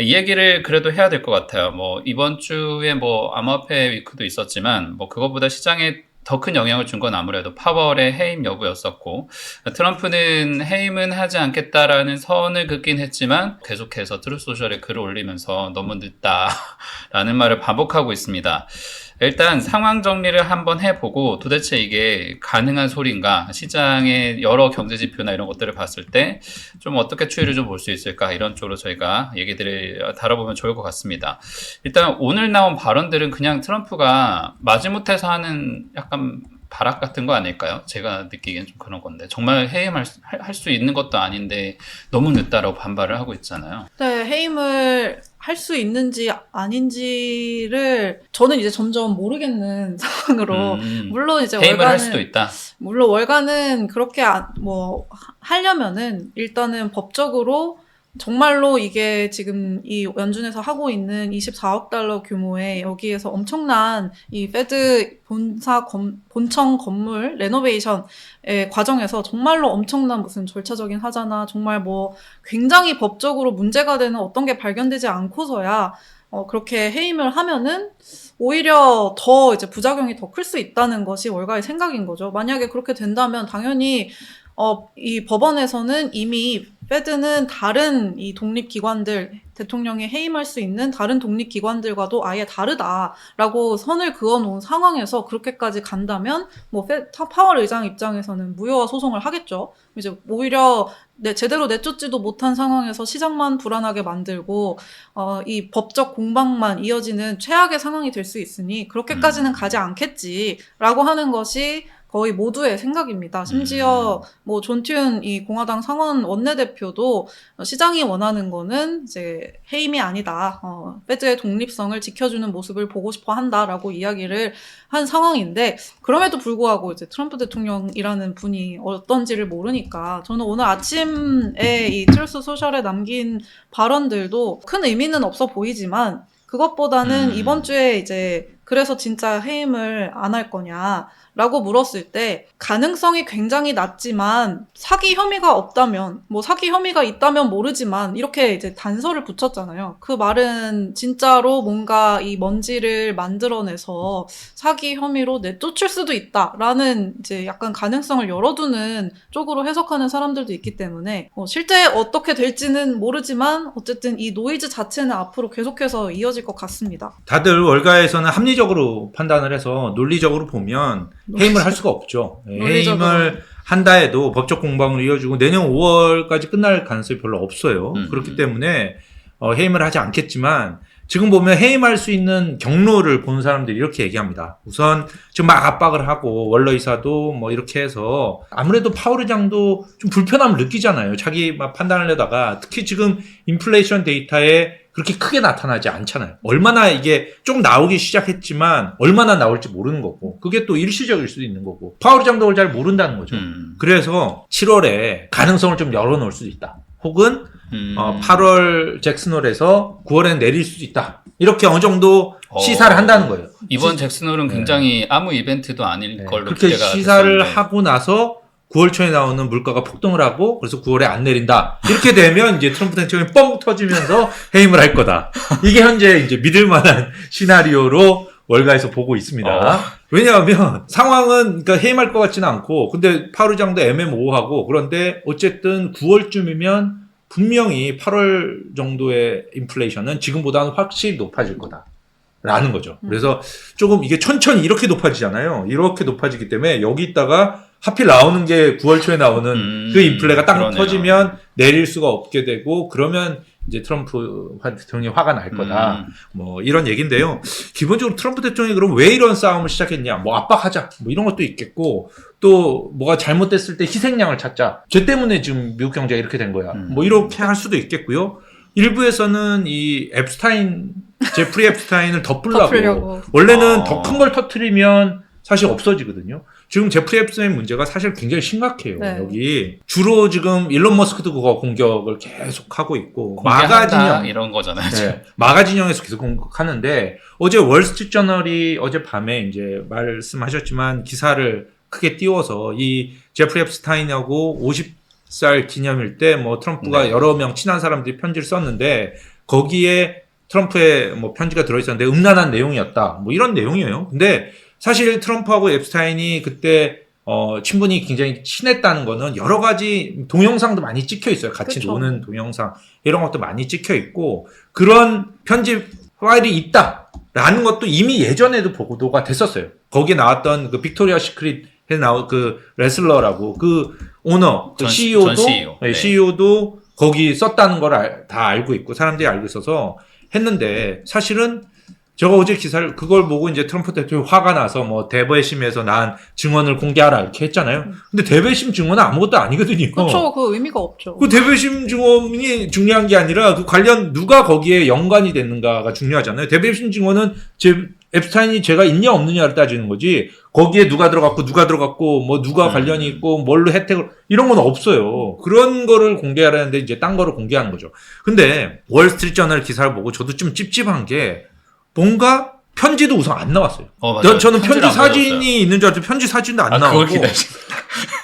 이 얘기를 그래도 해야 될 것 같아요. 뭐 이번 주에 뭐 암호화폐 위크도 있었지만 뭐 그것보다 시장에 더 큰 영향을 준 건 아무래도 파월의 해임 여부였었고 트럼프는 해임은 하지 않겠다라는 선을 긋긴 했지만 계속해서 트루소셜에 글을 올리면서 너무 늦다라는 말을 반복하고 있습니다. 일단 상황 정리를 한번 해보고 도대체 이게 가능한 소리인가 시장의 여러 경제 지표나 이런 것들을 봤을 때 좀 어떻게 추이를 좀 볼 수 있을까 이런 쪽으로 저희가 얘기들을 다뤄보면 좋을 것 같습니다. 일단 오늘 나온 발언들은 그냥 트럼프가 마지못해서 하는 약간 발악 같은 거 아닐까요? 제가 느끼기엔 좀 그런 건데 정말 해임할 할 수 있는 것도 아닌데 너무 늦다라고 반발을 하고 있잖아요. 네, 해임을 할 수 있는지 아닌지를 저는 이제 점점 모르겠는 상황으로 음, 물론 이제 해임을 할 월간은 수도 있다. 물론 월간은 그렇게 아- 뭐 하- 하려면은 일단은 법적으로 정말로 이게 지금 이 연준에서 하고 있는 24억 달러 규모의 여기에서 엄청난 이 페드 본사 검- 본청 건물 레노베이션의 과정에서 정말로 엄청난 무슨 절차적인 하자나 정말 뭐 굉장히 법적으로 문제가 되는 어떤 게 발견되지 않고서야 어, 그렇게 해임을 하면은 오히려 더 이제 부작용이 더 클 수 있다는 것이 월가의 생각인 거죠. 만약에 그렇게 된다면 당연히 어, 이 법원에서는 이미 페드는 다른 이 독립기관들, 대통령이 해임할 수 있는 다른 독립기관들과도 아예 다르다라고 선을 그어놓은 상황에서 그렇게까지 간다면, 뭐, 페, 타- 파월 의장 입장에서는 무효화 소송을 하겠죠. 이제 오히려 내, 제대로 내쫓지도 못한 상황에서 시장만 불안하게 만들고, 어, 이 법적 공방만 이어지는 최악의 상황이 될 수 있으니, 그렇게까지는 가지 않겠지라고 하는 것이 거의 모두의 생각입니다. 심지어 뭐 존튠 이 공화당 상원 원내대표도 시장이 원하는 거는 이제 해임이 아니다. 어, 페드의 독립성을 지켜주는 모습을 보고 싶어 한다라고 이야기를 한 상황인데 그럼에도 불구하고 이제 트럼프 대통령이라는 분이 어떤지를 모르니까 저는 오늘 아침에 이 트루스 소셜에 남긴 발언들도 큰 의미는 없어 보이지만 그것보다는 음. 이번 주에 이제 그래서 진짜 해임을 안 할 거냐 라고 물었을 때 가능성이 굉장히 낮지만 사기 혐의가 없다면 뭐 사기 혐의가 있다면 모르지만 이렇게 이제 단서를 붙였잖아요. 그 말은 진짜로 뭔가 이 먼지를 만들어내서 사기 혐의로 내쫓을 수도 있다라는 이제 약간 가능성을 열어두는 쪽으로 해석하는 사람들도 있기 때문에 어, 실제 어떻게 될지는 모르지만 어쨌든 이 노이즈 자체는 앞으로 계속해서 이어질 것 같습니다. 다들 월가에서는 합리적으로 판단을 해서 논리적으로 보면 해임을 할 수가 없죠. 예, 논리적으로. 해임을 한다 해도 법적 공방을 이어주고 내년 5월까지 끝날 가능성이 별로 없어요. 음. 그렇기 때문에 어, 해임을 하지 않겠지만 지금 보면 해임할 수 있는 경로를 보는 사람들이 이렇게 얘기합니다. 우선 지금 막 압박을 하고 원로이사도 뭐 이렇게 해서 아무래도 파월 의장도 좀 불편함을 느끼잖아요. 자기 막 판단을 내다가 특히 지금 인플레이션 데이터에 그렇게 크게 나타나지 않잖아요. 얼마나 이게 좀 나오기 시작했지만 얼마나 나올지 모르는 거고 그게 또 일시적일 수도 있는 거고 의장도 그걸 잘 모른다는 거죠. 음. 그래서 7월에 가능성을 좀 열어놓을 수도 있다. 혹은 음. 어, 8월 잭슨홀에서 9월에 내릴 수도 있다. 이렇게 어느 정도 어. 시사를 한다는 거예요. 이번 잭슨홀은 네. 굉장히 아무 이벤트도 아닐 네, 걸로 그렇게 시사를 됐었는데. 하고 나서 9월 초에 나오는 물가가 폭등을 하고 그래서 9월에 안 내린다. 이렇게 되면 이제 트럼프 대통령이 뻥 터지면서 해임을 할 거다. 이게 현재 이제 믿을 만한 시나리오로 월가에서 보고 있습니다. 어. 왜냐하면 상황은 그러니까 해임할 것 같지는 않고 근데 파루장도 애매모호하고 그런데 어쨌든 9월쯤이면 분명히 8월 정도의 인플레이션은 지금보다는 확실히 높아질 거다. 라는 거죠. 음. 그래서 조금 이게 천천히 이렇게 높아지잖아요. 이렇게 높아지기 때문에 여기 있다가 하필 나오는 게 9월 초에 나오는 음, 그 인플레가 딱 그러네요. 터지면 내릴 수가 없게 되고 그러면 이제 트럼프 대통령이 화가 날 거다. 음. 뭐 이런 얘기인데요. 기본적으로 트럼프 대통령이 그럼 왜 이런 싸움을 시작했냐? 뭐 압박하자. 뭐 이런 것도 있겠고 또 뭐가 잘못됐을 때 희생양을 찾자. 쟤 때문에 지금 미국 경제가 이렇게 된 거야. 음. 뭐 이렇게 할 수도 있겠고요. 일부에서는 이 앱스타인 제프리 앱스타인을 덮으려고, 덮으려고. 원래는 어. 더큰 걸 터트리면 사실 없어지거든요. 지금 제프리 앱스타인 문제가 사실 굉장히 심각해요. 네. 여기 주로 지금 일론 머스크도 그거 공격을 계속 하고 있고 마가진영 이런 거잖아요. 네, 마가진영에서 계속 공격하는데 어제 월스트리트 저널이 어제 밤에 이제 말씀하셨지만 기사를 크게 띄워서 이 제프리 앱스타인하고 50살 기념일 때 뭐 트럼프가 네. 여러 명 친한 사람들이 편지를 썼는데 거기에 트럼프의 뭐 편지가 들어있었는데 음란한 내용이었다. 뭐 이런 내용이에요. 근데 사실 트럼프하고 앱스타인이 그때 어, 친분이 굉장히 친했다는 거는 여러 가지 동영상도 많이 찍혀 있어요. 같이 그쵸. 노는 동영상 이런 것도 많이 찍혀 있고 그런 편집 파일이 있다 라는 것도 이미 예전에도 보도가 됐었어요. 거기에 나왔던 그 빅토리아 시크릿에 나온 그 레슬러라고 그 오너, 그 전- CEO도 전 CEO. 네. CEO도 거기 썼다는 걸 다 알고 있고 사람들이 알고 있어서 했는데 사실은 제가 어제 기사를 그걸 보고 이제 트럼프 대통령이 화가 나서 뭐 대배심에서 난 증언을 공개하라 이렇게 했잖아요. 근데 대배심 증언은 아무것도 아니거든요. 그렇죠. 그 의미가 없죠. 그 대배심 증언이 중요한 게 아니라 그 관련 누가 거기에 연관이 됐는가가 중요하잖아요. 대배심 증언은 제 앱스타인이 제가 있냐 없느냐를 따지는 거지. 거기에 누가 들어갔고 누가 들어갔고 뭐 누가 음. 관련이 있고 뭘로 혜택을 이런 건 없어요. 그런 거를 공개하라는데 이제 딴 거를 공개하는 거죠. 근데 월스트리트 저널 기사를 보고 저도 좀 찝찝한 게 뭔가 편지도 우선 안 나왔어요. 어, 저- 저는 편지 편지를 안 보여줬어요. 있는 줄 알았더니 편지 사진도 안 아, 나오고 그걸 기다리시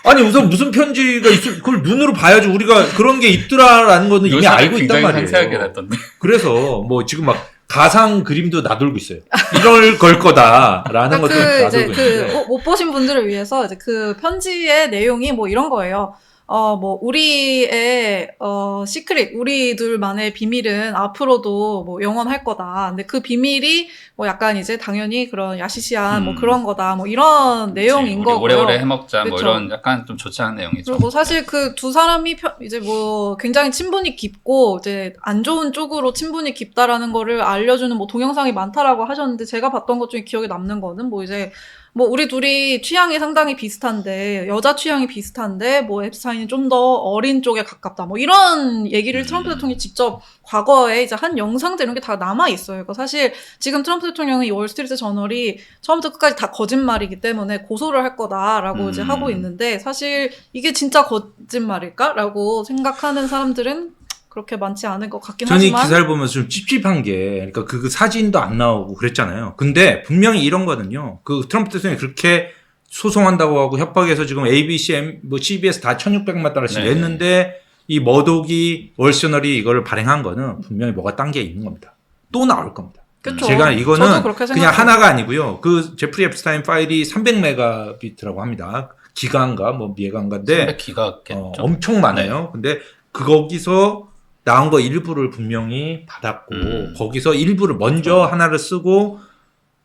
아니 우선 무슨 편지가 있을 그걸 눈으로 봐야지 우리가 그런 게 있더라라는 거는 이미 알고 있단 상세하게 말이에요. 놨던데. 그래서 뭐 지금 막 가상 그림도 나돌고 있어요. 이럴 걸 거다라는 것도 그러니까 그 이제 나돌고 그 있는데. 못- 못 보신 분들을 위해서 이제 그 편지의 내용이 뭐 이런 거예요. 어, 뭐, 우리의, 어, 시크릿, 우리 둘만의 비밀은 앞으로도 뭐 영원할 거다. 근데 그 비밀이 뭐 약간 이제 당연히 그런 야시시한 뭐 음. 그런 거다. 뭐 이런 내용인 거고요. 오래오래 해먹자 뭐 그쵸. 이런 약간 좀 좋지 않은 내용이죠. 그리고 사실 그 두 사람이 펴- 이제 뭐 굉장히 친분이 깊고 이제 안 좋은 쪽으로 친분이 깊다라는 거를 알려주는 뭐 동영상이 많다라고 하셨는데 제가 봤던 것 중에 기억에 남는 거는 뭐 이제 뭐 우리 둘이 취향이 상당히 비슷한데 여자 취향이 비슷한데 뭐 앱스타인이 좀 더 어린 쪽에 가깝다 뭐 이런 얘기를 트럼프 음. 대통령이 직접 과거에 이제 한 영상들 이런 게 다 남아 있어요. 그러니까 사실 지금 트럼프 대통령이 이 월스트리트 저널이 처음부터 끝까지 다 거짓말이기 때문에 고소를 할 거다라고 이제 음. 하고 있는데 사실 이게 진짜 거짓말일까라고 생각하는 사람들은 그렇게 많지 않을 것 같긴 저는 이 하지만 기사를 보면서 좀 찝찝한 게, 그러니까 그, 그 사진도 안 나오고 그랬잖아요. 근데 분명히 이런 거는요. 그 트럼프 대통령이 그렇게 소송한다고 하고 협박해서 지금 ABC, M, 뭐 CBS 다 1600만 달러씩 네. 냈는데 이 머독이 월셔널이 이걸 발행한 거는 분명히 뭐가 딴 게 있는 겁니다. 또 나올 겁니다. 그쵸. 제가 이거는 저도 그렇게 그냥 생각해요. 하나가 아니고요. 그 제프리 앱스타인 파일이 300메가비트라고 합니다. 기가인가 뭐 미가인가인데 기가겠죠. 어, 엄청 많아요. 근데 그 거기서 나온 거 일부를 분명히 받았고 음. 거기서 일부를 먼저 하나를 쓰고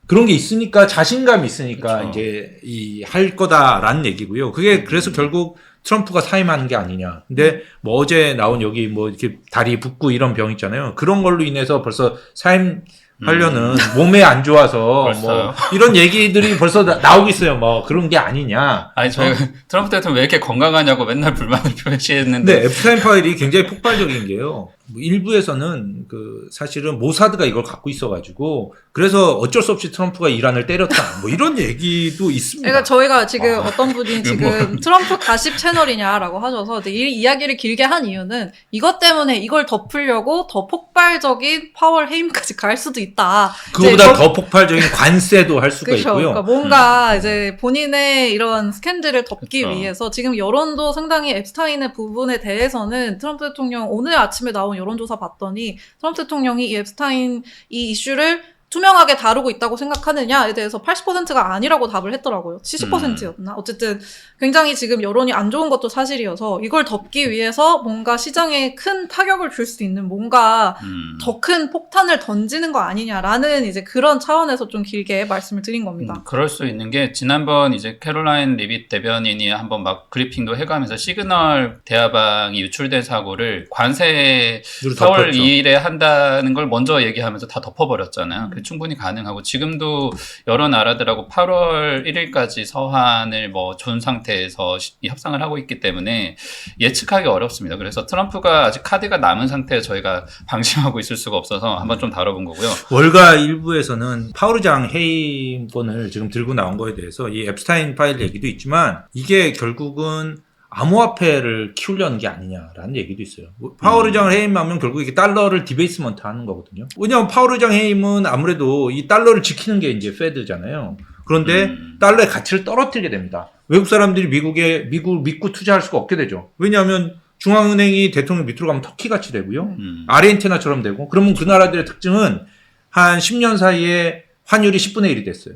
그런 게 있으니까 자신감이 있으니까 그쵸. 이제 이 할 거다라는 얘기고요. 그게 그래서 결국 트럼프가 사임하는 게 아니냐. 근데 뭐 어제 나온 여기 뭐 이렇게 다리 붓고 이런 병 있잖아요. 그런 걸로 인해서 벌써 사임 하려는 몸에 안 좋아서 뭐 음. 이런 얘기들이 벌써 나, 나오고 있어요. 뭐 그런 게 아니냐. 아니 저희가 트럼프 대통령 왜 이렇게 건강하냐고 맨날 불만을 표시했는데 근데 앱스타인 파일이 굉장히 폭발적인 게요. 뭐 일부에서는 그 사실은 모사드가 이걸 갖고 있어가지고 그래서 어쩔 수 없이 트럼프가 이란을 때렸다. 뭐 이런 얘기도 있습니다. 그러니까 저희가 지금 아, 어떤 분이 이거 지금 뭐. 트럼프 가십 채널이냐라고 하셔서 이 이야기를 길게 한 이유는 이것 때문에 이걸 덮으려고 더 폭발적인 파월 해임까지 갈 수도 있다. 그거보다 더 폭발적인 관세도 할 수가 그렇죠. 있고요. 그러니까 뭔가 이제 본인의 이런 스캔들을 덮기 그쵸. 위해서 지금 여론도 상당히 앱스타인의 부분에 대해서는 트럼프 대통령 오늘 아침에 나온 여론조사 봤더니 트럼프 대통령이 이 앱스타인 이 이슈를 투명하게 다루고 있다고 생각하느냐에 대해서 80%가 아니라고 답을 했더라고요. 70%였나? 어쨌든 굉장히 지금 여론이 안 좋은 것도 사실이어서 이걸 덮기 위해서 뭔가 시장에 큰 타격을 줄 수 있는 뭔가 음. 더큰 폭탄을 던지는 거 아니냐라는 이제 그런 차원에서 좀 길게 말씀을 드린 겁니다. 음, 그럴 수 있는 게 지난번 이제 캐롤라인 리빗 대변인이 한번 막 브리핑도 해가면서 시그널 대화방이 유출된 사고를 관세 누로 4월 덮었죠. 2일에 한다는 걸 먼저 얘기하면서 다 덮어버렸잖아요. 그 충분히 가능하고 지금도 여러 나라들하고 8월 1일까지 서한을 뭐 준 상태에서 협상을 하고 있기 때문에 예측하기 어렵습니다. 그래서 트럼프가 아직 카드가 남은 상태에 저희가 방심하고 있을 수가 없어서 한번 좀 다뤄본 거고요. 월가 일부에서는 파우르장 해임권을 지금 들고 나온 거에 대해서 이 앱스타인 파일 얘기도 있지만 이게 결국은 암호화폐를 키우려는 게 아니냐라는 얘기도 있어요. 뭐 파워르장 해임 하면 결국 이게 달러를 디베이스먼트 하는 거거든요. 왜냐하면 파워르장 해임은 아무래도 이 달러를 지키는 게 이제 페드잖아요. 그런데 음. 달러의 가치를 떨어뜨리게 됩니다. 외국 사람들이 미국에 미국 믿고 투자할 수가 없게 되죠. 왜냐하면 중앙은행이 대통령 밑으로 가면 터키 같이 되고요. 음. 아르헨티나처럼 되고 그러면 그 나라들의 특징은 한 10년 사이에 환율이 10분의 1이 됐어요.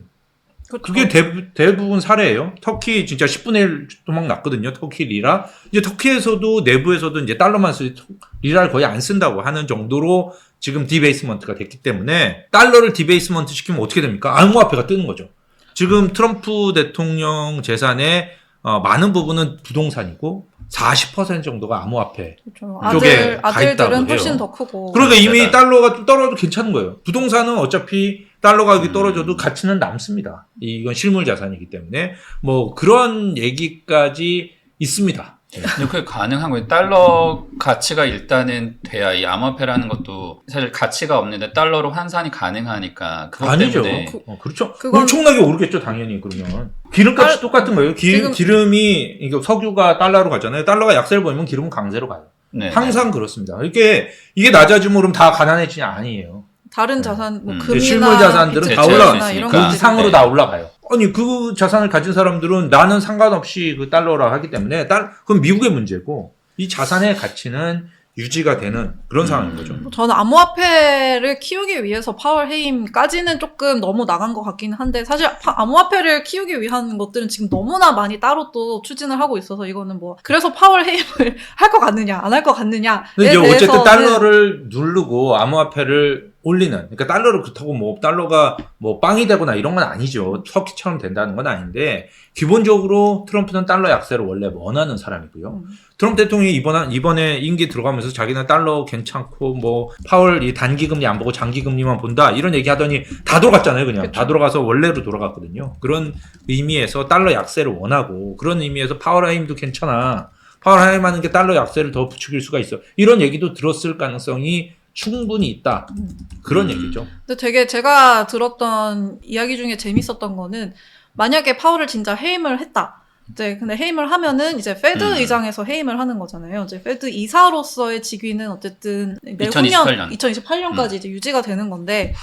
그렇죠. 그게 대, 대부분 사례예요. 터키 진짜 10분의 1 도 막 났거든요. 터키 리라. 이제 터키에서도 내부에서도 이제 달러만 쓰지 리라를 거의 안 쓴다고 하는 정도로 지금 디베이스먼트가 됐기 때문에 달러를 디베이스먼트 시키면 어떻게 됩니까? 암호화폐가 뜨는 거죠. 지금 트럼프 대통령 재산의 어, 많은 부분은 부동산이고 40% 정도가 암호화폐. 그렇죠. 쪽에 아들 가 아들들은 있다고 훨씬 해요. 더 크고. 그러니까 이미. 달러가 좀 떨어져도 괜찮은 거예요. 부동산은 어차피 달러 가격이 음. 떨어져도 가치는 남습니다. 이건 실물 자산이기 때문에 뭐 그런 얘기까지 있습니다. 네. 근데 그게 가능한 거예요. 달러 가치가 일단은 돼야 이 암호화폐라는 것도 사실 가치가 없는데 달러로 환산이 가능하니까 그것 아니죠. 때문에 그, 어, 그렇죠. 그건- 엄청나게 오르겠죠, 당연히 그러면. 기름값이 딸- 똑같은 거예요. 기, 지금- 기름이 이게 석유가 달러로 가잖아요. 달러가 약세를 보이면 기름은 강세로 가요. 네, 항상 그렇습니다. 이게 이게 낮아지면 그럼 다 가난해지냐 아니에요. 다른 자산 뭐 음. 금이나 실물 자산들은 다 올라가 이런. 그 것들이 이상으로 네. 다 올라가요. 아니 그 자산을 가진 사람들은 나는 상관없이 그 달러라 하기 때문에 달 그건 미국의 문제고 이 자산의 가치는 유지가 되는 그런 음. 상황인 거죠. 뭐 저는 암호화폐를 키우기 위해서 파월 해임까지는 조금 너무 나간 것 같긴 한데 사실 파- 암호화폐를 키우기 위한 것들은 지금 너무나 많이 따로 또 추진을 하고 있어서 이거는 뭐 그래서 파월 해임을 할 것 같느냐 안 할 것 같느냐에 근데 이제 어쨌든 달러를 누르고 암호화폐를 올리는 그러니까 달러를 그렇다고 뭐 달러가 뭐 빵이 되거나 이런 건 아니죠. 터키처럼 된다는 건 아닌데 기본적으로 트럼프는 달러 약세를 원래 원하는 사람이고요. 음. 트럼프 대통령이 이번 이번에 임기 들어가면서 자기는 달러 괜찮고 뭐 파월 이 단기 금리 안 보고 장기 금리만 본다 이런 얘기 하더니 다 돌아갔잖아요 그냥 그쵸. 다 돌아가서 원래로 돌아갔거든요 그런 의미에서 달러 약세를 원하고 그런 의미에서 파월 하임도 괜찮아 파월 하임 하는 게 달러 약세를 더 부추길 수가 있어 이런 얘기도 들었을 가능성이 충분히 있다 음. 그런 음. 얘기죠 근데 되게 제가 들었던 이야기 중에 재밌었던 거는 만약에 파월을 진짜 해임을 했다. 이제 근데 해임을 하면은 이제 페드 음. 의장에서 해임을 하는 거잖아요. 이제 페드 이사로서의 직위는 어쨌든 내후년 2028년. 2028년까지 이제 유지가 되는 건데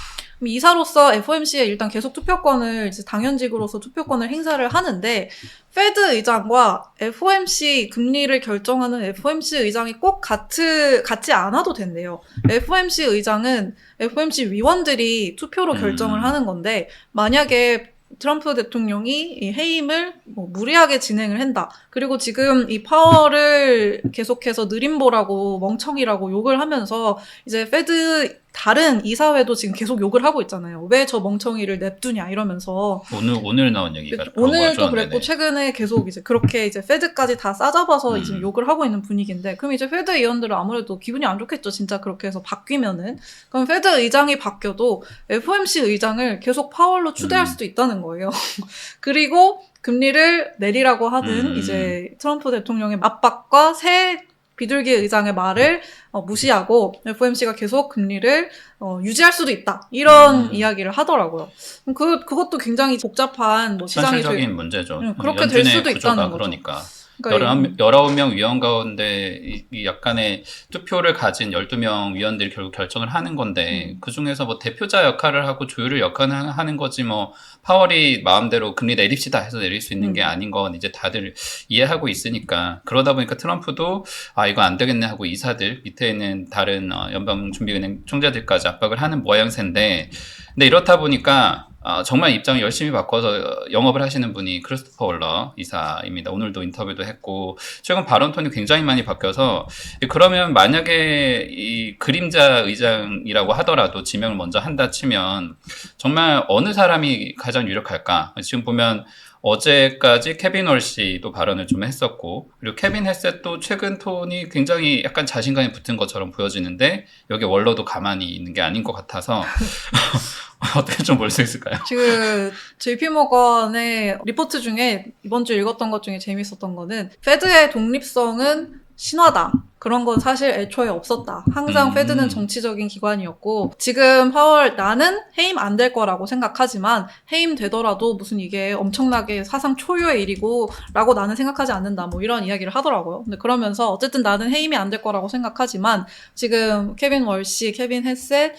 이사로서 FOMC에 일단 계속 투표권을 이제 당연직으로서 투표권을 행사를 하는데 페드 의장과 FOMC 금리를 결정하는 FOMC 의장이 꼭 같이 같지 않아도 된대요. FOMC 의장은 FOMC 위원들이 투표로 음. 결정을 하는 건데 만약에 트럼프 대통령이 이 해임을 뭐 무리하게 진행을 한다. 그리고 지금 이 파월을 계속해서 느림보라고 멍청이라고 욕을 하면서 이제 페드 다른 이사회도 지금 계속 욕을 하고 있잖아요. 왜 저 멍청이를 냅두냐 이러면서 오늘 오늘 나온 얘기가 오늘도. 그랬고 네네. 최근에 계속 이제 그렇게 이제 페드까지 다 싸잡아서 음. 지금 욕을 하고 있는 분위기인데 그럼 이제 페드 의원들은 아무래도 기분이 안 좋겠죠. 진짜 그렇게 해서 바뀌면은 그럼 페드 의장이 바뀌어도 FOMC 의장을 계속 파월로 추대할 음. 수도 있다는 거예요. 그리고 금리를 내리라고 하는 음. 이제 트럼프 대통령의 압박과 새 비둘기 의장의 말을 어, 무시하고 FOMC가 계속 금리를 어, 유지할 수도 있다 이런 음. 이야기를 하더라고요. 그 그것도 굉장히 복잡한 뭐 시장이 현실적인 될 문제죠. 응, 그렇게 될 수도 있다는 거죠. 그러니까. 그러니까 이- 19, 19명 위원 가운데 이, 이 약간의 투표를 가진 12명 위원들이 결국 결정을 하는 건데 음. 그 중에서 뭐 대표자 역할을 하고 조율을 역할을 하- 하는 거지 뭐 파월이 마음대로 금리 내립시다 해서 내릴 수 있는 게 음. 아닌 건 이제 다들 이해하고 있으니까 그러다 보니까 트럼프도 아 이거 안 되겠네 하고 이사들 밑에 있는 다른 어, 연방 준비은행 총재들까지 압박을 하는 모양새인데 근데 이렇다 보니까 아, 정말 입장을 열심히 바꿔서 영업을 하시는 분이 크리스토퍼 월러 이사입니다. 오늘도 인터뷰도 했고 최근 발언 톤이 굉장히 많이 바뀌어서 그러면 만약에 이 그림자 의장이라고 하더라도 지명을 먼저 한다 치면 정말 어느 사람이 가장 유력할까? 지금 보면 어제까지 케빈 월시도 발언을 좀 했었고 그리고 케빈 헤셋도 최근 톤이 굉장히 약간 자신감이 붙은 것처럼 보여지는데 여기 월러도 가만히 있는 게 아닌 것 같아서 어떻게 좀 볼 수 있을까요? 지금 JP 모건의 리포트 중에 이번 주 읽었던 것 중에 재밌었던 거는 페드의 독립성은 신화다. 그런 건 사실 애초에 없었다. 항상 음. 페드는 정치적인 기관이었고 지금 파월 나는 해임 안 될 거라고 생각하지만 해임 되더라도 무슨 이게 엄청나게 사상 초유의 일이고라고 나는 생각하지 않는다. 뭐 이런 이야기를 하더라고요. 근데 그러면서 어쨌든 나는 해임이 안 될 거라고 생각하지만 지금 케빈 월시, 케빈 헤셋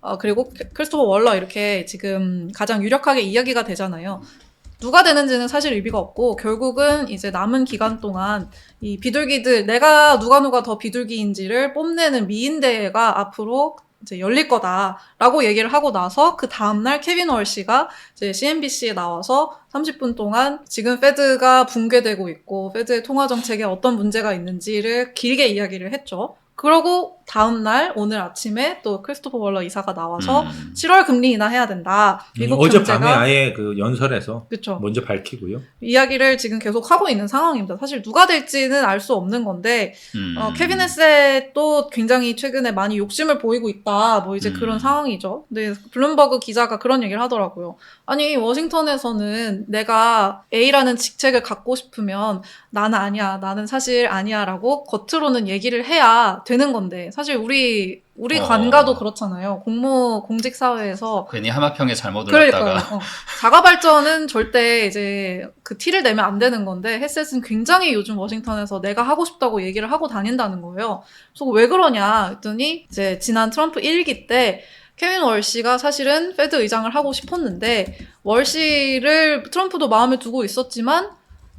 어, 그리고 크리스토퍼 월러 이렇게 지금 가장 유력하게 이야기가 되잖아요. 누가 되는지는 사실 의미가 없고 결국은 이제 남은 기간 동안 이 비둘기들 내가 누가 누가 더 비둘기인지를 뽐내는 미인 대회가 앞으로 이제 열릴 거다라고 얘기를 하고 나서 그 다음날 케빈 월시가 이제 CNBC에 나와서 30분 동안 지금 페드가 붕괴되고 있고 페드의 통화 정책에 어떤 문제가 있는지를 길게 이야기를 했죠. 그러고 다음날 오늘 아침에 또 크리스토퍼 월러 이사가 나와서 음. 7월 금리 인하해야 된다. 미국 음, 어젯밤에 경제가 아예 그 연설에서 그렇죠. 먼저 밝히고요. 이야기를 지금 계속 하고 있는 상황입니다. 사실 누가 될지는 알 수 없는 건데 음. 어, 헤셋도 굉장히 최근에 많이 욕심을 보이고 있다. 뭐 이제 음. 그런 상황이죠. 근데 블룸버그 기자가 그런 얘기를 하더라고요. 아니 워싱턴에서는 내가 A라는 직책을 갖고 싶으면 나는 아니야, 나는 사실 아니야라고 겉으로는 얘기를 해야 되는 건데 사실 우리 우리 어. 관가도 그렇잖아요. 공무 공직 사회에서 괜히 하마평에 잘못 올랐다가 그러니까요. 어. 자가 발전은 절대 이제 그 티를 내면 안 되는 건데 햇셋은 굉장히 요즘 워싱턴에서 내가 하고 싶다고 얘기를 하고 다닌다는 거예요. 그래서 왜 그러냐 했더니 이제 지난 트럼프 1기 때 케빈 월시가 사실은 페드 의장을 하고 싶었는데 월시를 트럼프도 마음에 두고 있었지만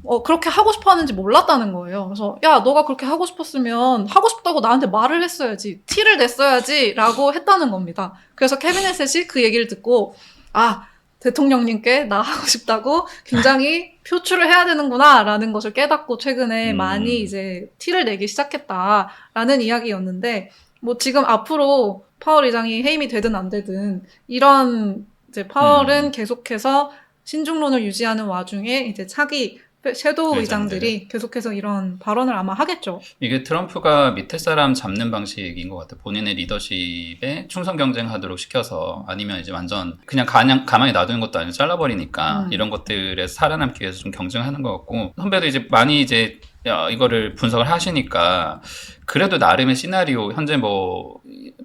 어, 그렇게 하고 싶어 하는지 몰랐다는 거예요. 그래서, 야, 너가 그렇게 하고 싶었으면, 하고 싶다고 나한테 말을 했어야지, 티를 냈어야지, 라고 했다는 겁니다. 그래서 케빈 햇셋이 그 얘기를 듣고, 아, 대통령님께 나 하고 싶다고 굉장히 표출을 해야 되는구나, 라는 것을 깨닫고 최근에 음. 많이 이제 티를 내기 시작했다 라는 이야기였는데, 뭐 지금 앞으로 파월 의장이 해임이 되든 안 되든, 이런 이제 파월은 음. 계속해서 신중론을 유지하는 와중에 이제 차기 섀도우 의장들이 계속해서 이런 발언을 아마 하겠죠. 이게 트럼프가 밑에 사람 잡는 방식인 것 같아요. 본인의 리더십에 충성 경쟁하도록 시켜서 아니면 이제 완전 그냥 가냥, 가만히 놔두는 것도 아니고 잘라버리니까 음. 이런 것들에 살아남기 위해서 좀 경쟁하는 것 같고 선배도 이제 많이 이제 야, 이거를 분석을 하시니까 그래도 나름의 시나리오 현재 뭐,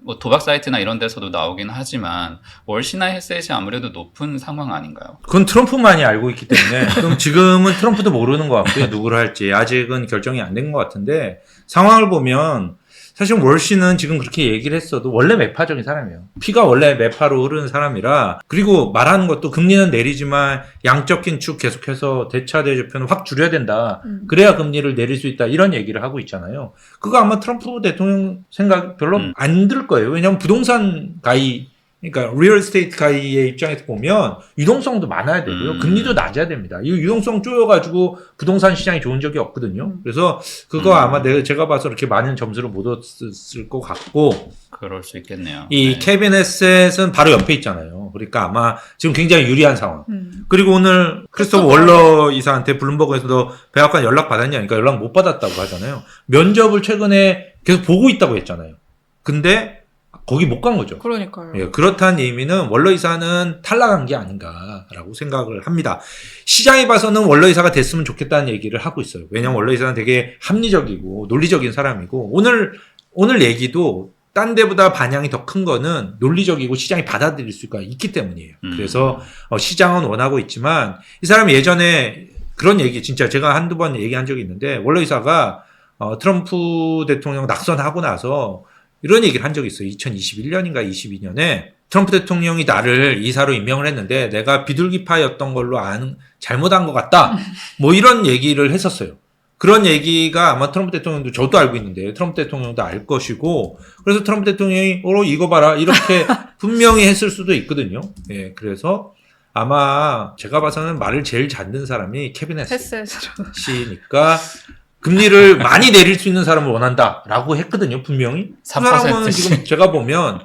뭐 도박 사이트나 이런 데서도 나오긴 하지만 월시나 햇셋이 아무래도 높은 상황 아닌가요? 그건 트럼프만이 알고 있기 때문에 그럼 지금은 트럼프도 모르는 것 같고요. 누구를 할지 아직은 결정이 안 된 것 같은데 상황을 보면 사실 월시는 지금 그렇게 얘기를 했어도 원래 매파적인 사람이에요. 피가 원래 매파로 흐르는 사람이라 그리고 말하는 것도 금리는 내리지만 양적 긴축 계속해서 대차 대조표는 확 줄여야 된다. 음. 그래야 금리를 내릴 수 있다 이런 얘기를 하고 있잖아요. 그거 아마 트럼프 대통령 생각 별로 음. 안들 거예요. 왜냐하면 부동산 가이 그러니까 리얼 스테이트 가이의 입장에서 보면 유동성도 많아야 되고요. 음. 금리도 낮아야 됩니다. 이 유동성 쪼여가지고 부동산 시장이 좋은 적이 없거든요. 음. 그래서 그거 음. 아마 내가 제가 봐서 이렇게 많은 점수를 못 얻었을 것 같고 그럴 수 있겠네요. 이 네. 헤셋은 바로 옆에 있잖아요. 그러니까 아마 지금 굉장히 유리한 상황. 음. 그리고 오늘 크리스토퍼 크리스토퍼 월러 이사한테 블룸버그에서도 백악관 연락 받았냐? 그러니까 연락 못 받았다고 하잖아요. 면접을 최근에 계속 보고 있다고 했잖아요. 근데 거기 못 간 거죠. 그러니까요. 예, 그렇다는 의미는 원로 이사는 탈락한 게 아닌가라고 생각을 합니다. 시장에 봐서는 원로 이사가 됐으면 좋겠다는 얘기를 하고 있어요. 왜냐면 원로 이사는 되게 합리적이고 논리적인 사람이고 오늘 오늘 얘기도 딴 데보다 반향이 더 큰 거는 논리적이고 시장이 받아들일 수가 있기 때문이에요. 음. 그래서 어, 시장은 원하고 있지만 이 사람이 예전에 그런 얘기 진짜 제가 한두 번 얘기한 적이 있는데 원로 이사가 어, 트럼프 대통령 낙선하고 나서 이런 얘기를 한 적이 있어요. 2021년인가 22년에 트럼프 대통령이 나를 이사로 임명을 했는데 내가 비둘기파였던 걸로 아는 잘못한 것 같다. 뭐 이런 얘기를 했었어요. 그런 얘기가 아마 트럼프 대통령도 저도 알고 있는데 트럼프 대통령도 알 것이고 그래서 트럼프 대통령이 어 이거 봐라 이렇게 분명히 했을 수도 있거든요. 예, 그래서 아마 제가 봐서는 말을 제일 잘 듣는 사람이 케빈 헤스. 씨니까 금리를 많이 내릴 수 있는 사람을 원한다라고 했거든요, 분명히. 그3% 사람은 씩. 지금 제가 보면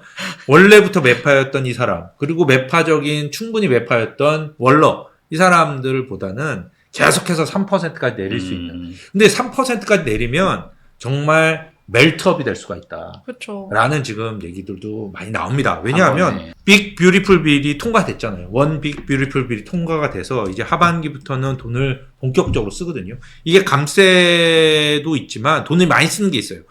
원래부터 매파였던 이 사람, 그리고 매파적인 충분히 매파였던 월러 이 사람들보다는 계속해서 3%까지 내릴 수 있는. 음, 근데 3%까지 내리면 정말 멜트업이 될 수가 있다. 그렇죠. 라는 지금 얘기들도 많이 나옵니다. 왜냐하면. 빅 뷰티풀 빌이 통과됐잖아요. 원 빅 뷰티풀 빌이 통과가 돼서 이제 하반기부터는 돈을 본격적으로 쓰거든요. 이게 감세도 있지만 돈을 많이 쓰는 게 있어요.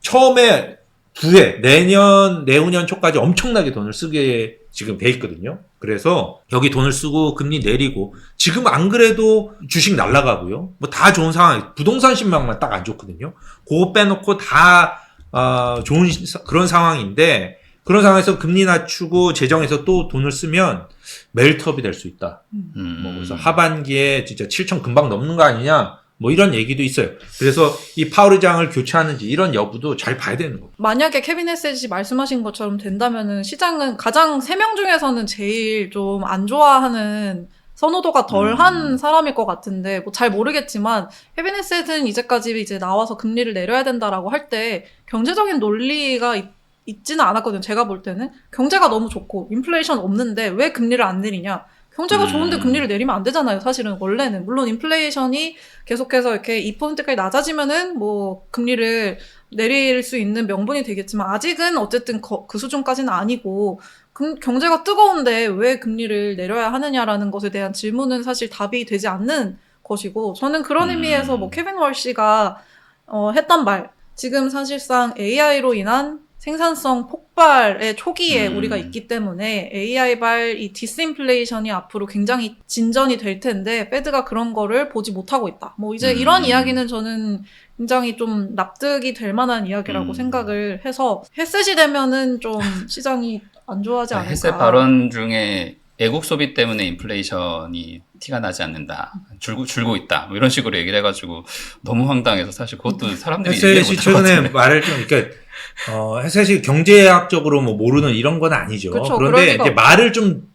처음에 두해 내년 내후년 초까지 엄청나게 돈을 쓰게 지금 돼 있거든요. 그래서 여기 돈을 쓰고 금리 내리고 지금 안 그래도 주식 날라가고요. 뭐 다 좋은 상황. 부동산 신망만 딱 안 좋거든요. 그거 빼놓고 다 어, 좋은 시- 그런 상황인데 그런 상황에서 금리 낮추고 재정에서 또 돈을 쓰면 멜트업이 될 수 있다. 음. 뭐 그래서 하반기에 진짜 7천 금방 넘는 거 아니냐? 뭐 이런 얘기도 있어요. 그래서 이 파월 의장을 교체하는지 이런 여부도 잘 봐야 되는 거고. 만약에 케빈 헤셋이 말씀하신 것처럼 된다면은 시장은 가장 세 명 중에서는 제일 좀 안 좋아하는 선호도가 덜한 음. 사람일 것 같은데 뭐 잘 모르겠지만 케빈 헤셋은 이제까지 이제 나와서 금리를 내려야 된다라고 할 때 경제적인 논리가 있, 있지는 않았거든요. 제가 볼 때는 경제가 너무 좋고 인플레이션 없는데 왜 금리를 안 내리냐? 경제가 음. 좋은데 금리를 내리면 안 되잖아요. 사실은 원래는 물론 인플레이션이 계속해서 이렇게 2%까지 낮아지면은 뭐 금리를 내릴 수 있는 명분이 되겠지만 아직은 어쨌든 거- 그 수준까지는 아니고 금- 경제가 뜨거운데 왜 금리를 내려야 하느냐라는 것에 대한 질문은 사실 답이 되지 않는 것이고 저는 그런 음. 의미에서 뭐 케빈 월씨가 어, 했던 말 지금 사실상 AI로 인한 생산성 폭발의 초기에 음. 우리가 있기 때문에 AI-발 이 디스인플레이션이 앞으로 굉장히 진전이 될 텐데 페드가 그런 거를 보지 못하고 있다. 뭐 이제 음. 이런 이야기는 저는 굉장히 좀 납득이 될 만한 이야기라고 음. 생각을 해서 햇셋이 되면은 좀 시장이 안 좋아하지 않을까. 헬스 발언 중에 애국 소비 때문에 인플레이션이 티가 나지 않는다. 줄고, 줄고 있다. 뭐 이런 식으로 얘기를 해가지고 너무 황당해서 사실 그것도 사람들이 헤셋이 못할 것 최근에. 말을 좀 그러니까 어, 헤셋이 경제학적으로 뭐 모르는 이런 건 아니죠. 그쵸, 그런데 이제 말을 좀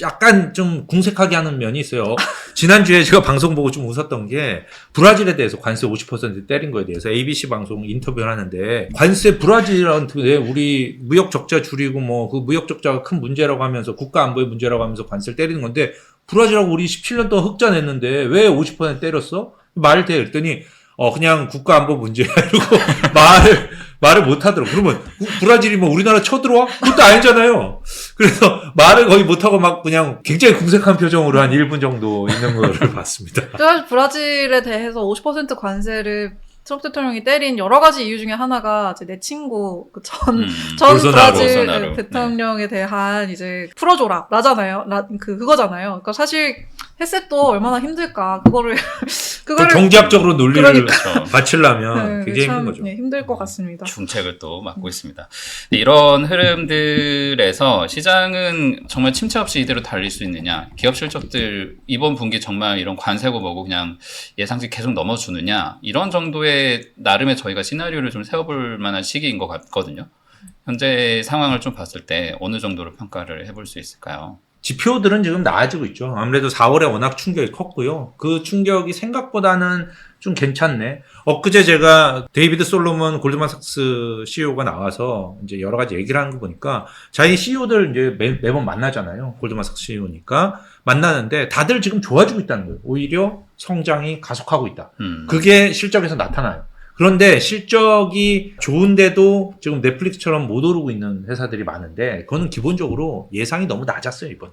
약간 좀 궁색하게 하는 면이 있어요. 지난주에 제가 방송 보고 좀 웃었던 게 브라질에 대해서 관세 50% 때린 거에 대해서 ABC 방송 인터뷰를 하는데 관세 브라질한테 우리 무역 적자 줄이고 뭐 그 무역 적자가 큰 문제라고 하면서 국가 안보의 문제라고 하면서 관세를 때리는 건데 브라질하고 우리 17년 동안 흑자 냈는데 왜 50% 때렸어? 말을 대 그랬더니 어 그냥 국가 안보 문제야 이러고 말을 말을 못 하더라고. 그러면 우- 브라질이 뭐 우리나라 쳐들어와? 그것도 아니잖아요. 그래서 말을 거의 못 하고 막 그냥 굉장히 궁색한 표정으로 한 1분 정도 있는 거를 봤습니다. 사실 브라질에 대해서 50% 관세를 트럼프 대통령이 때린 여러 가지 이유 중에 하나가 이제 내 친구 그전 음. 전 볼소나로, 브라질 볼소나로. 대통령에 대한 이제 풀어줘라 라잖아요. 라, 그 그거잖아요. 그러니까 사실 햇셋도 얼마나 힘들까 그거를 또 그거를 경제학적으로 논리를 그러니까. 바치려면 네, 굉장히 참, 힘든 거죠. 네, 힘들 것 같습니다. 중책을 또 맡고 있습니다. 이런 흐름들에서 시장은 정말 침체 없이 이대로 달릴 수 있느냐? 기업 실적들 이번 분기 정말 이런 관세고 뭐고 그냥 예상치 계속 넘어주느냐? 이런 정도의 나름의 저희가 시나리오를 좀 세워볼 만한 시기인 것 같거든요. 현재 상황을 좀 봤을 때 어느 정도로 평가를 해볼 수 있을까요? 지표들은 지금 나아지고 있죠. 아무래도 4월에 워낙 충격이 컸고요. 그 충격이 생각보다는 좀 괜찮네. 엊그제 제가 데이비드 솔로몬 골드만삭스 CEO가 나와서 이제 여러 가지 얘기를 하는 거 보니까 자기 CEO들 이제 매, 매번 만나잖아요. 골드만삭스 CEO니까 만나는데 다들 지금 좋아지고 있다는 거예요. 오히려 성장이 가속하고 있다. 음. 그게 실적에서 나타나요. 그런데 실적이 좋은데도 지금 넷플릭스처럼 못 오르고 있는 회사들이 많은데 그거는 기본적으로 예상이 너무 낮았어요 이번에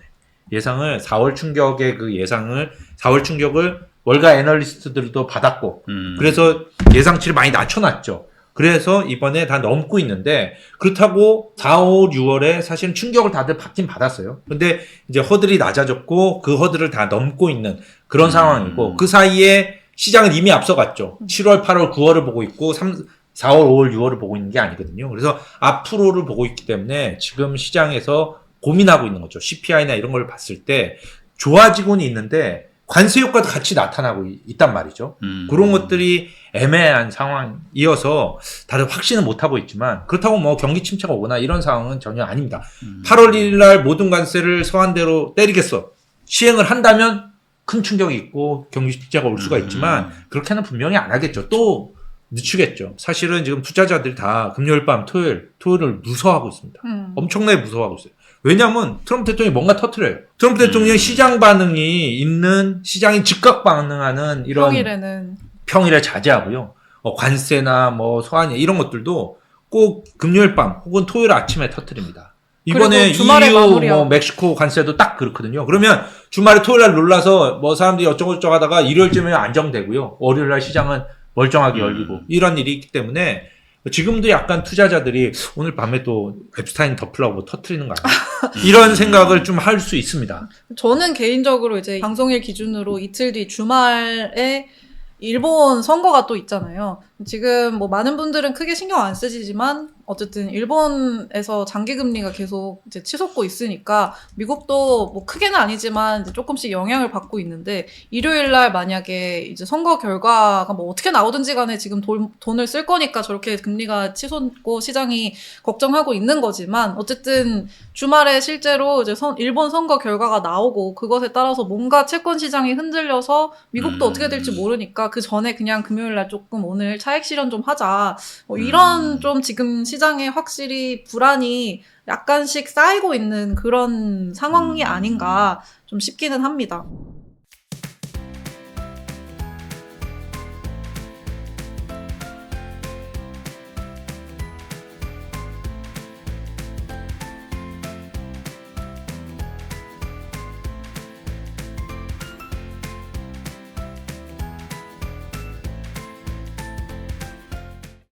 예상을 4월 충격의 그 예상을 4월 충격을 월가 애널리스트들도 받았고 음. 그래서 예상치를 많이 낮춰놨죠. 그래서 이번에 다 넘고 있는데 그렇다고 4, 5, 6월에 사실은 충격을 다들 받긴 받았어요. 근데 이제 허들이 낮아졌고 그 허들을 다 넘고 있는 그런 음. 상황이고 그 사이에 시장은 이미 앞서갔죠. 7월, 8월, 9월을 보고 있고 3, 4월, 5월, 6월을 보고 있는 게 아니거든요. 그래서 앞으로를 보고 있기 때문에 지금 시장에서 고민하고 있는 거죠. CPI나 이런 걸 봤을 때 좋아지고는 있는데 관세 효과도 같이 나타나고 있- 있단 말이죠. 음. 그런 것들이 애매한 상황이어서 다들 확신은 못 하고 있지만 그렇다고 뭐 경기 침체가 오거나 이런 상황은 전혀 아닙니다. 음. 8월 1일 날 모든 관세를 서한대로 때리겠어. 시행을 한다면 큰 충격이 있고 경기 침체가 올 수가 있지만 그렇게는 분명히 안 하겠죠. 또 늦추겠죠. 사실은 지금 투자자들이 다 금요일 밤 토요일, 토요일을 무서워하고 있습니다. 음. 엄청나게 무서워하고 있어요. 왜냐하면 트럼프 대통령이 뭔가 터트려요. 트럼프 음. 대통령이 시장 반응이 있는 시장이 즉각 반응하는 이런 평일에는 평일에 자제하고요. 어, 관세나 뭐 소환이 이런 것들도 꼭 금요일 밤 혹은 토요일 아침에 터트립니다. 이번에 주말에 EU 마무리하고. 뭐 멕시코 관세도 딱 그렇거든요. 그러면 주말에 토요일 날 놀라서 뭐 사람들이 어쩌고저쩌고 하다가 일요일쯤에 안정되고요. 월요일 날 시장은 멀쩡하게 음. 열리고 이런 일이 있기 때문에 지금도 약간 투자자들이 오늘 밤에 또 앱스타인 덮으려고 뭐 터트리는 거 아니야? 이런 생각을 좀 할 수 있습니다. 저는 개인적으로 이제 방송일 기준으로 이틀 뒤 주말에 일본 선거가 또 있잖아요. 지금 뭐 많은 분들은 크게 신경 안 쓰시지만 어쨌든 일본에서 장기 금리가 계속 이제 치솟고 있으니까 미국도 뭐 크게는 아니지만 이제 조금씩 영향을 받고 있는데 일요일 날 만약에 이제 선거 결과가 뭐 어떻게 나오든지 간에 지금 돈, 돈을 쓸 거니까 저렇게 금리가 치솟고 시장이 걱정하고 있는 거지만 어쨌든 주말에 실제로 이제 선- 일본 선거 결과가 나오고 그것에 따라서 뭔가 채권 시장이 흔들려서 미국도 음. 어떻게 될지 모르니까 그 전에 그냥 금요일 날 조금 오늘 차익 실현 좀 하자. 뭐 이런 음. 좀 지금 시 장에 확실히 불안이 약간씩 쌓이고 있는 그런 상황이 음. 아닌가 좀 싶기는 합니다.